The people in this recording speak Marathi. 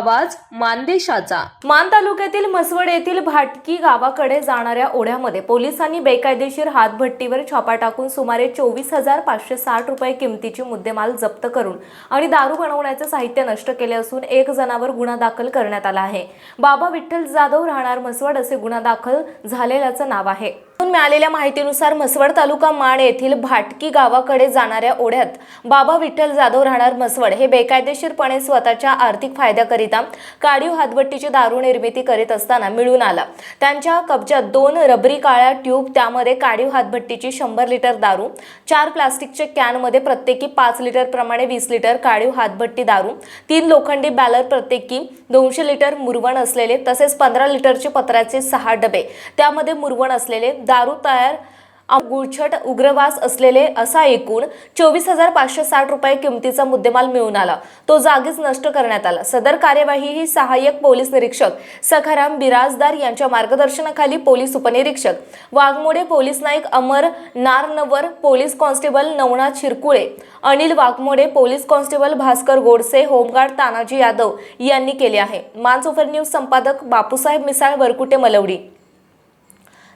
आवाज मानदेशाचा. मान तालुक्यातील म्हसवड येथील भाटकी गावाकडे जाणाऱ्या ओढ्यामध्ये पोलिसांनी बेकायदेशीर हातभट्टीवर छापा टाकून सुमारे चोवीस हजार पाचशे साठ रुपये किमतीची मुद्देमाल जप्त करून आणि दारू बनवण्याचे साहित्य नष्ट केले असून एक जणावर गुन्हा दाखल करण्यात आला आहे. बाबा विठ्ठल जाधव राहणार मसवड असे गुन्हा दाखल झालेल्याचं नाव आहे. मिळालेल्या माहितीनुसार म्हसवड तालुका माण येथील भाटकी गावाकडे जाणाऱ्या ओढ्यात बाबा विठ्ठल जाधव राहणार म्हसवड हे बेकायदेशीरपणे स्वतःच्या आर्थिक फायद्याकरिता काढीव हातभट्टीची दारू निर्मिती करीत असताना मिळून आला. त्यांच्या कब्जात दोन रबरी काळ्या ट्यूब त्यामध्ये काढीव हातभट्टीची शंभर लिटर दारू चार प्लास्टिकचे कॅनमध्ये प्रत्येकी पाच लिटर प्रमाणे वीस लिटर काढीव हातभट्टी दारू तीन लोखंडी बॅलर प्रत्येकी दोनशे लिटर मुरवण असलेले तसेच पंधरा लिटरचे पत्राचे सहा डबे त्यामध्ये मुरवण असलेले दारू तयार गुळछट उग्रवास असलेले असा एकूण चोवीस हजार पाचशे साठ रुपये किमतीचा मुद्देमाल मिळून आला. तो जागीच नष्ट करण्यात आला. सदर कार्यवाही ही सहाय्यक पोलीस निरीक्षक सखाराम बिराजदार यांच्या मार्गदर्शनाखाली पोलीस उपनिरीक्षक Waghmode police Naik Amar Narnaware police constable Navnath Shirkule Anil Waghmode police constable Bhaskar Godse home guard Tanaji Yadav यांनी केले आहे. मानसोफर न्यूज संपादक बापूसाहेब मिसाळ वरकुटे मलवडी.